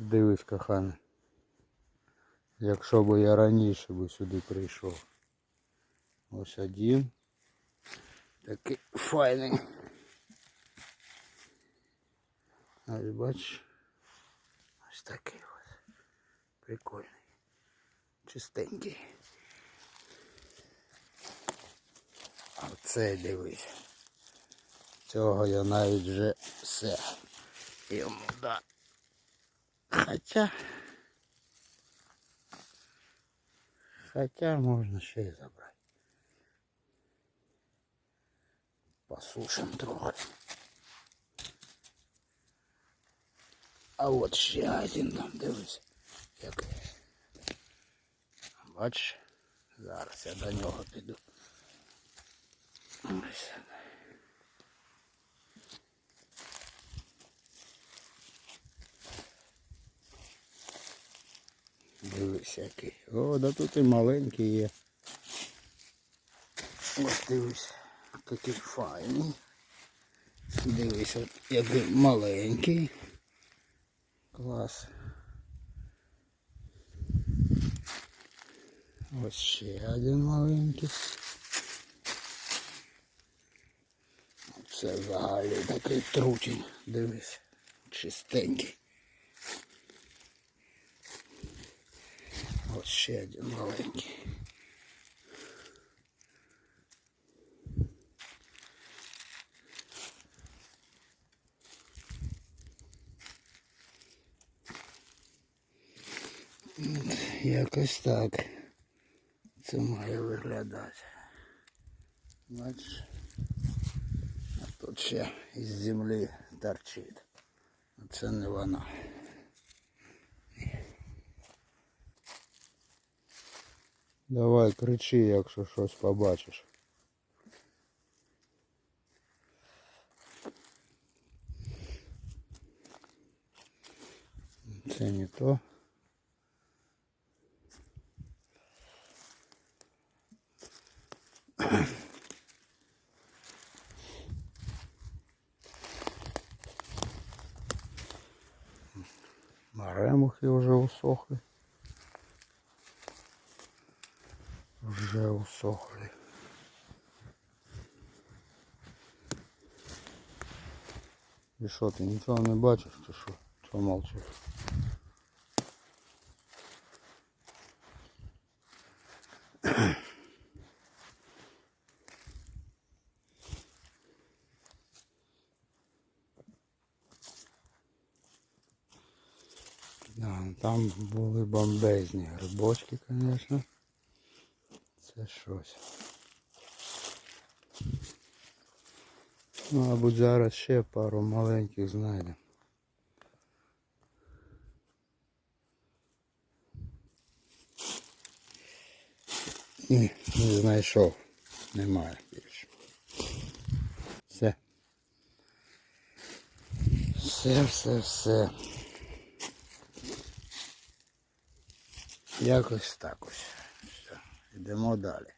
Дивись, кохане. Якщо б я раніше би сюди прийшов. Ось один. Такий файний. Ось бачиш. Ось такий ось. Прикольний. Чистенький. А це дивись. Цього я навіть вже все. Йому да. Хоча. Хоча можна ще й забрати. Посушим трохи. А от ще один там, дивись. Який. Бачиш? Зараз я до нього піду. Ось. Дивись який. О, да тут і маленький є. Ось дивись, який файний. Дивись, от який маленький. Клас. Ось ще один маленький. Це взагалі такий трутень. Дивись, чистенький. Ось ще один маленький. От, Якось так. Це має виглядати. Бачиш? А тут ще із землі торчить. А Це не вона. Давай кричи, якщо щось побачиш. Це не то. Маремухи вже усохли. Вже усохли. І що ти нічого не бачиш чи що? Чого мовчиш? Да, там були бомбезні грибочки, звісно. Це щось. Мабуть, зараз ще пару маленьких знайдемо. Ні, не знайшов. Немає більше. Все. Все, все, все. Якось так ось. Йдемо далі.